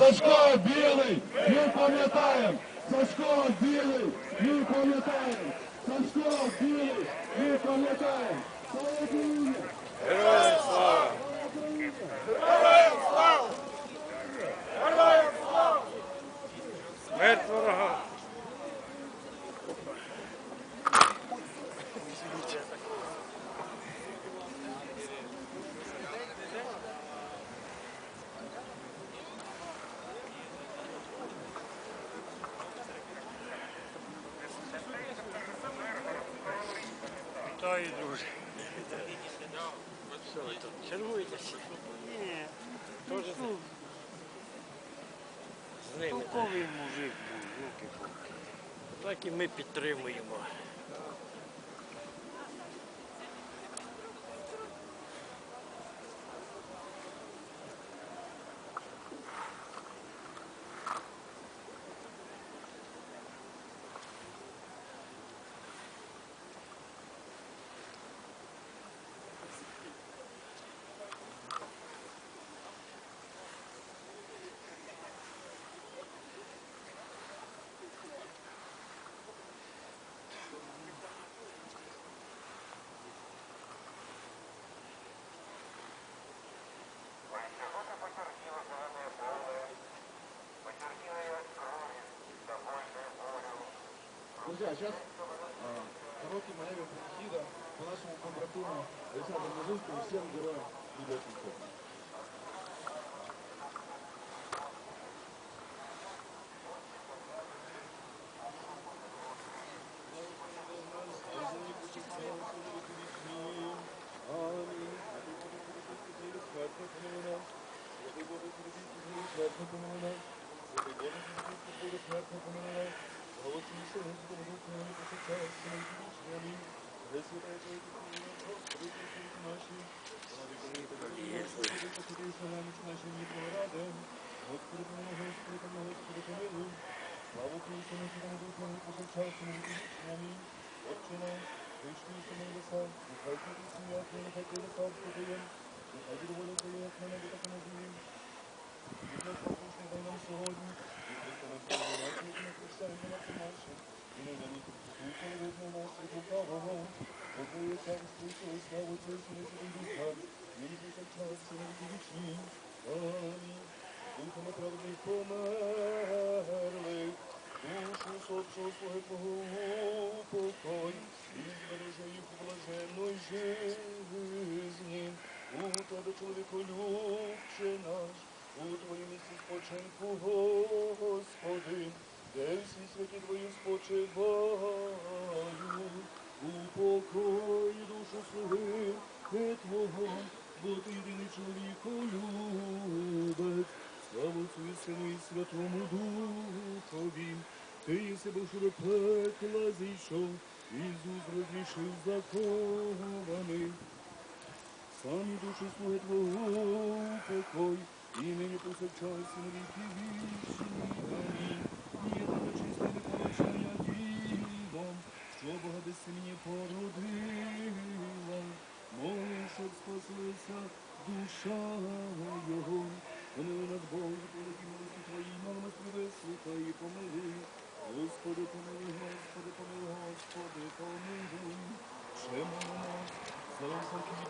Сашко білий, ми пам'ятаємо. Сашко білий, ми пам'ятаємо. Сашко білий, ми пам'ятаємо. Вітаю, друже. Що ви тут? Чергуєтеся? Ні. Теж з ними. Толковий мужик був, руки-палки. Так і ми підтримуємо. Друзья, сейчас короткий маневр панихида по нашему побратиму Александру Мужинскому всем героям Великой Отечественной. Господи, помилуй, Господи, помилуй, Господи, помилуй. Слава Тобі, Сину, Святому Духу, нині повсякчас, і на віки вічні. Амінь. Отче наш, вийшли на небеса, нехай буде сім'я Твоя, нехай прийде царство Твоє, нехай буде воля Твоя, як на небі, так і на землі. Від нас насущний дай нам сьогодні, і Христа нам помилувати, як ми прощаємо винуватцям нашим, і не дали Духа видно нас від лукавого, бо Твоє царство і Твоя слава, Отця і Сина, і Святого Духа, нині повсякчас, і на віки вічні. Амінь. Духом правди померли, душу сопшого слуги упокой, і збережи їх у блаженної жизни. У Тебе, чоловіку, любче наш, у Твоїм місці спочинку, Господи, де всі святі Твої спочивають, упокой душу слуги Твого, бо Ти єдиний чоловіколюбець, славу Отцю і Сину і Святому Духові, Ти єси Бог, що до пекла зійшов, Ісус розрішив закованих, самі душі слуги Твого покой, і нині повсякчас і на віки вічні. Амінь. Єдине чисте Без породила, щоб спаслася душа Його. Помили нас, Боже, по молитві твої, Твоїй, нас спливи, світа і помилуй. Господи, помили, Господи, помили, Господи, помили. Ще нас, за всякі